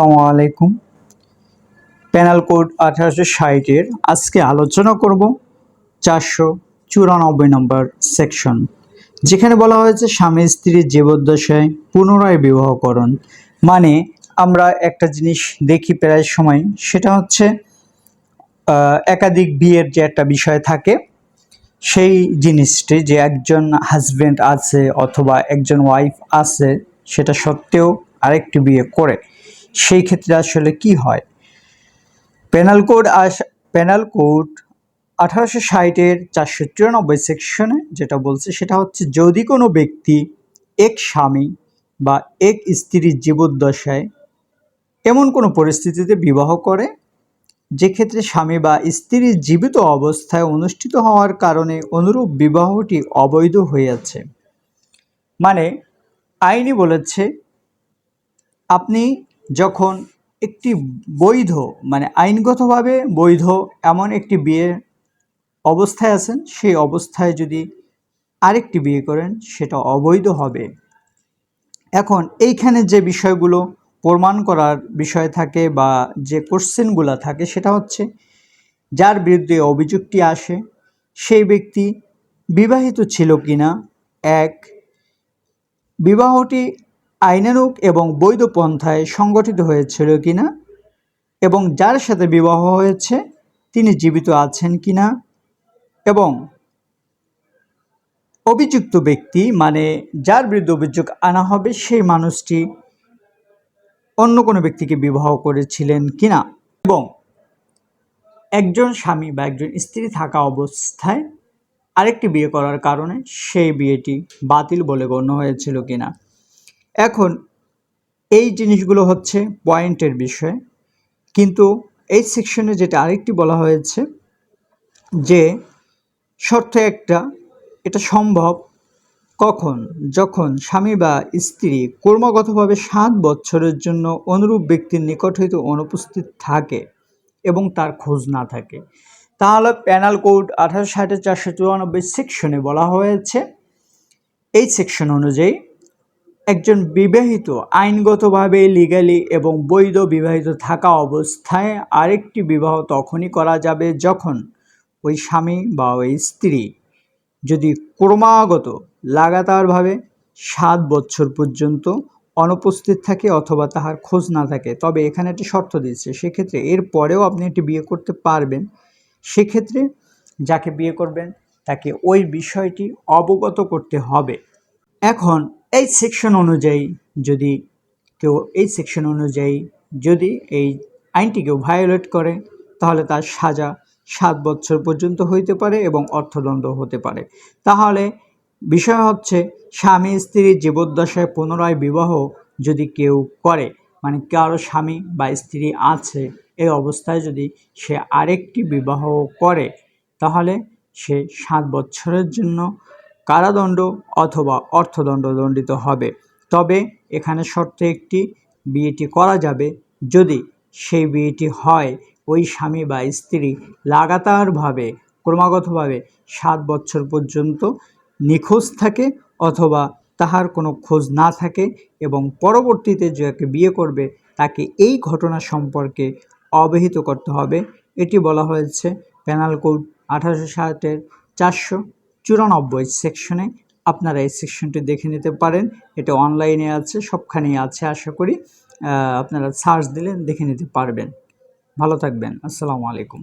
আসসালামু আলাইকুম। Panel code আঠারোশো ষাটের আজকে আলোচনা করব চারশো চুরানব্বই নম্বর সেকশন যেখানে বলা হয়েছে স্বামী স্ত্রীর জীবদ্দশায় পুনরায় বিবাহকরণ। মানে আমরা একটা জিনিস দেখি প্রায় সময়, সেটা হচ্ছে একাধিক বিয়ের যে একটা বিষয় থাকে, সেই জিনিসটি যে একজন হাজবেন্ড আছে অথবা একজন ওয়াইফ আছে, সেটা সত্ত্বেও আরেকটি বিয়ে করে। সেই ক্ষেত্রে আসলে কি হয়? Penal code as penal code আঠারোশো ষাটের চারশো চুরানব্বই সেকশনে যেটা বলছে সেটা হচ্ছে যদি কোনো ব্যক্তি এক স্বামী বা এক স্ত্রীর জীবদ্দশায় এমন কোনো পরিস্থিতিতে বিবাহ করে যে ক্ষেত্রে স্বামী বা স্ত্রীর জীবিত অবস্থায় অনুষ্ঠিত হওয়ার কারণে অনুরূপ বিবাহটি অবৈধ হয়েছে মানে আইনি বলেছে, আপনি যখন একটি বৈধ মানে আইনগতভাবে বৈধ এমন একটি বিয়ে অবস্থায় আছেন, সেই অবস্থায় যদি আরেকটি বিয়ে করেন, সেটা অবৈধ হবে। এখন এইখানে যে বিষয়গুলো প্রমাণ করার বিষয় থাকে বা যে কোশ্চেনগুলো থাকে, সেটা হচ্ছে যার বিরুদ্ধে অভিযোগটি আসে, সেই ব্যক্তি বিবাহিত ছিল কিনা, এক, বিবাহটি আইনানুগ এবং বৈধ পন্থায় সংগঠিত হয়েছিল কিনা এবং যার সাথে বিবাহ হয়েছে, তিনি জীবিত আছেন কিনা এবং অভিযুক্ত ব্যক্তি মানে যার বিরুদ্ধে অভিযোগ আনা হবে, সেই মানুষটি অন্য কোনো ব্যক্তিকে বিবাহ করেছিলেন কিনা এবং একজন স্বামী বা একজন স্ত্রী থাকা অবস্থায় আরেকটি বিয়ে করার কারণে সেই বিয়েটি বাতিল বলে গণ্য হয়েছিল কিনা। এখন এই জিনিসগুলো হচ্ছে পয়েন্টের বিষয়। কিন্তু এই সেকশনে যেটা আরেকটি বলা হয়েছে যে শর্ত একটা, এটা সম্ভব কখন? যখন স্বামী বা স্ত্রী কর্মগতভাবে সাত বছরের জন্য অনুরূপ ব্যক্তির নিকট হইতে অনুপস্থিত থাকে এবং তার খোঁজ না থাকে তাহলে প্যানাল কোড আঠারো ষাটে চারশো চুরানব্বই সেকশনে বলা হয়েছে। এই সেকশন অনুযায়ী একজন বিবাহিত, আইনগতভাবে লিগালি এবং বৈধ বিবাহিত থাকা অবস্থায় আরেকটি বিবাহ তখনই করা যাবে যখন ওই স্বামী বা ওই স্ত্রী যদি ক্রমাগত, লাগাতারভাবে সাত বছর পর্যন্ত অনুপস্থিত থাকে অথবা তাহার খোঁজ না থাকে, তবে এখানে একটি শর্ত দিচ্ছে সেক্ষেত্রে এর পরেও আপনি একটি বিয়ে করতে পারবেন। সেক্ষেত্রে যাকে বিয়ে করবেন, তাকে ওই বিষয়টি অবগত করতে হবে। এখন এই সেকশন অনুযায়ী যদি কেউ, এই সেকশন অনুযায়ী যদি এই আইনটি কেউ ভায়োলেট করে, তাহলে তার সাজা সাত বছর পর্যন্ত হইতে পারে এবং অর্থদণ্ড হতে পারে। তাহলে বিষয় হচ্ছে, স্বামী স্ত্রীর জীবদ্দশায় পুনরায় বিবাহ যদি কেউ করে মানে কারও স্বামী বা স্ত্রী আছে, এই অবস্থায় যদি সে আরেকটি বিবাহ করে, তাহলে সে সাত বছরের জন্য কারাদণ্ড অথবা অর্থদণ্ড দণ্ডিত হবে। তবে এখানে শর্তে একটি বিয়েটি করা যাবে। যদি সেই বিয়েটি হয়, ওই স্বামী বা স্ত্রী লাগাতারভাবে, ক্রমাগতভাবে সাত বছর পর্যন্ত নিখোঁজ থাকে অথবা তাহার কোনো খোঁজ না থাকে এবং পরবর্তীতে যাকে বিয়ে করবে, তাকে এই ঘটনা সম্পর্কে অবহিত করতে হবে। এটি বলা হয়েছে প্যানাল কোড আঠারোশো ষাটের চারশো চুরানব্বই সেকশনে আপনারা এই সেকশনটি দেখে নিতে পারেন। এটা অনলাইনে আছে সবখানেই আছে আশা করি। আপনারা সার্চ দিলে দেখে নিতে পারবেন। ভালো থাকবেন। আসসালামু আলাইকুম।